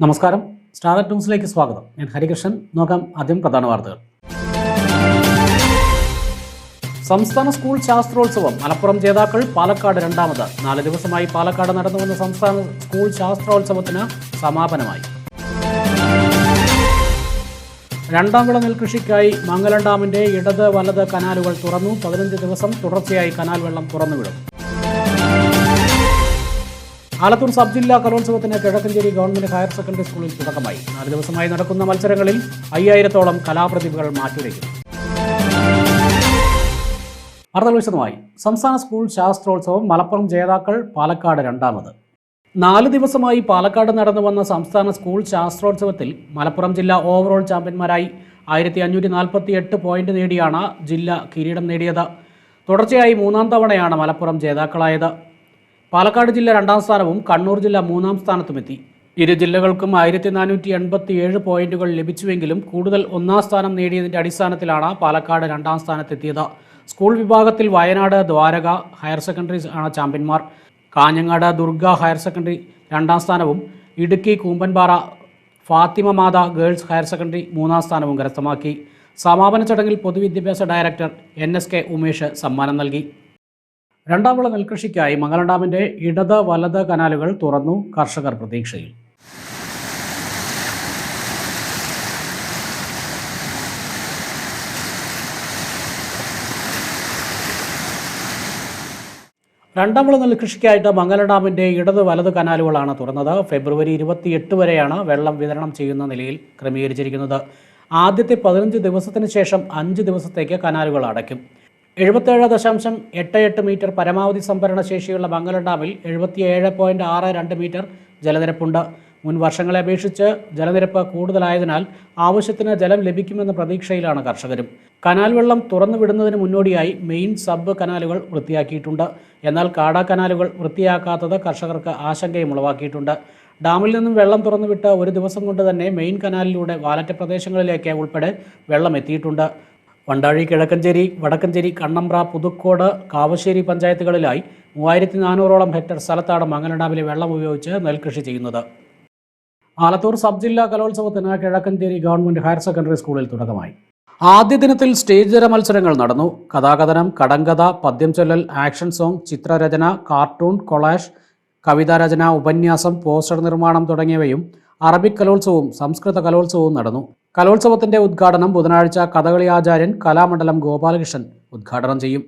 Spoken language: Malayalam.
നമസ്കാരം. സ്റ്റാർ ന്യൂസിലേക്ക് സ്വാഗതം. ഞാൻ ഹരികൃഷ്ണൻ. നോക്കാം ആദ്യം പ്രധാന വാർത്തകൾ. സംസ്ഥാന സ്കൂൾ ശാസ്ത്രോത്സവം. മലപ്പുറം ജേതാക്കൾ പാലക്കാട് രണ്ടാമത്. നാല് ദിവസമായി പാലക്കാട് നടന്നു വന്ന സംസ്ഥാന സ്കൂൾ ശാസ്ത്രോത്സവത്തിന് സമാപനമായി. രണ്ടാം വിള നെൽകൃഷിക്കായി മംഗലം ഡാമിന്റെ ഇടത് വലത് കനാലുകൾ തുറന്നു. പതിനഞ്ച് ദിവസം തുടർച്ചയായി കനാൽ വെള്ളം തുറന്നുവിടും. ആലത്തൂർ സബ് ജില്ലാ കലോത്സവത്തിന് കിഴക്കഞ്ചേരി ഗവൺമെന്റ് ഹയർ സെക്കൻഡറി സ്കൂളിൽ തുടക്കമായി. നാല് ദിവസമായി നടക്കുന്ന മത്സരങ്ങളിൽ അയ്യായിരത്തോളം കലാപ്രതിഭകൾ മാറ്റുരയ്ക്കും വാർത്തകൾ വിശദമായി. സംസ്ഥാന സ്കൂൾ ശാസ്ത്രോത്സവം മലപ്പുറം ജേതാക്കൾ പാലക്കാട് രണ്ടാമത്. നാല് ദിവസമായി പാലക്കാട് നടന്നു വന്ന സംസ്ഥാന സ്കൂൾ ശാസ്ത്രോത്സവത്തിൽ മലപ്പുറം ജില്ല ഓവറോൾ ചാമ്പ്യന്മാരായി ആയിരത്തി അഞ്ഞൂറ്റി നാൽപ്പത്തി എട്ട് പോയിന്റ് നേടിയാണ് ജില്ല കിരീടം നേടിയത്. തുടർച്ചയായി മൂന്നാം തവണയാണ് മലപ്പുറം ജേതാക്കളായത്. പാലക്കാട് ജില്ല രണ്ടാം സ്ഥാനവും കണ്ണൂർ ജില്ല മൂന്നാം സ്ഥാനത്തുമെത്തി. ഇരു ജില്ലകൾക്കും ആയിരത്തി നാനൂറ്റി എൺപത്തി ഏഴ് പോയിന്റുകൾ ലഭിച്ചുവെങ്കിലും കൂടുതൽ ഒന്നാം സ്ഥാനം നേടിയതിന്റെ അടിസ്ഥാനത്തിലാണ് പാലക്കാട് രണ്ടാം സ്ഥാനത്തെത്തിയത്. സ്കൂൾ വിഭാഗത്തിൽ വയനാട് ദ്വാരക ഹയർ സെക്കൻഡറി ആണ് ചാമ്പ്യന്മാർ. കാഞ്ഞങ്ങാട് ദുർഗ ഹയർ സെക്കൻഡറി രണ്ടാം സ്ഥാനവും Idukki Koombanpara Fathima Matha girls higher secondary മൂന്നാം സ്ഥാനവും കരസ്ഥമാക്കി. സമാപന ചടങ്ങിൽ പൊതുവിദ്യാഭ്യാസ director N S K Umesh സമ്മാനം നൽകി. രണ്ടാം വിള നെൽകൃഷിക്കായി മംഗലം ഡാമിന്റെ ഇടത് വലത് കനാലുകൾ തുറന്നു കർഷകർ പ്രതീക്ഷയിൽ. രണ്ടാം വിള നെൽകൃഷിക്കായിട്ട് മംഗലം ഡാമിന്റെ ഇടത് വലത് കനാലുകളാണ് തുറന്നത്. ഫെബ്രുവരി ഇരുപത്തിയെട്ട് വരെയാണ് വെള്ളം വിതരണം ചെയ്യുന്ന നിലയിൽ ക്രമീകരിച്ചിരിക്കുന്നത്. ആദ്യത്തെ പതിനഞ്ച് ദിവസത്തിന് ശേഷം അഞ്ച് ദിവസത്തേക്ക് കനാലുകൾ അടയ്ക്കും. എഴുപത്തേഴ് ദശാംശം എട്ട് എട്ട് മീറ്റർ പരമാവധി സംഭരണ ശേഷിയുള്ള മംഗലം ഡാമിൽ എഴുപത്തിയേഴ് പോയിന്റ് ആറ് രണ്ട് മീറ്റർ ജലനിരപ്പുണ്ട്. മുൻ വർഷങ്ങളെ അപേക്ഷിച്ച് ജലനിരപ്പ് കൂടുതലായതിനാൽ ആവശ്യത്തിന് ജലം ലഭിക്കുമെന്ന പ്രതീക്ഷയിലാണ് കർഷകരും. കനാൽ വെള്ളം തുറന്നു വിടുന്നതിന് മുന്നോടിയായി മെയിൻ സബ് കനാലുകൾ വൃത്തിയാക്കിയിട്ടുണ്ട്. എന്നാൽ കാടാ കനാലുകൾ വൃത്തിയാക്കാത്തത് കർഷകർക്ക് ആശങ്കയും ഉളവാക്കിയിട്ടുണ്ട്. ഡാമിൽ നിന്നും വെള്ളം തുറന്നുവിട്ട് ഒരു ദിവസം കൊണ്ട് തന്നെ മെയിൻ കനാലിലൂടെ വാലറ്റ പ്രദേശങ്ങളിലേക്ക് ഉൾപ്പെടെ വെള്ളം എത്തിയിട്ടുണ്ട്. വണ്ടാഴി കിഴക്കഞ്ചേരി വടക്കഞ്ചേരി കണ്ണമ്പ്ര പുതുക്കോട് കാവശ്ശേരി പഞ്ചായത്തുകളിലായി മൂവായിരത്തി നാനൂറോളം ഹെക്ടർ സ്ഥലത്താണ് മംഗലഡാമിലെ വെള്ളം ഉപയോഗിച്ച് നെൽകൃഷി ചെയ്യുന്നത്. ആലത്തൂർ സബ് ജില്ലാ കലോത്സവത്തിന് കിഴക്കഞ്ചേരി ഗവൺമെന്റ് ഹയർ സെക്കൻഡറി സ്കൂളിൽ തുടക്കമായി. ആദ്യ ദിനത്തിൽ സ്റ്റേജ് തര മത്സരങ്ങൾ നടന്നു. കഥാകഥനം കടങ്കഥ പദ്യം ചൊല്ലൽ ആക്ഷൻ സോങ് ചിത്രരചന കാർട്ടൂൺ കൊളാഷ് കവിതാരചന ഉപന്യാസം പോസ്റ്റർ നിർമ്മാണം തുടങ്ങിയവയും അറബിക് കലോത്സവവും സംസ്കൃത കലോത്സവവും നടന്നു. കലോത്സവത്തിന്റെ ഉദ്ഘാടനം ബുധനാഴ്ച കഥകളി ആചാര്യൻ കലാമണ്ഡലം ഗോപാലകൃഷ്ണൻ ഉദ്ഘാടനം ചെയ്യും.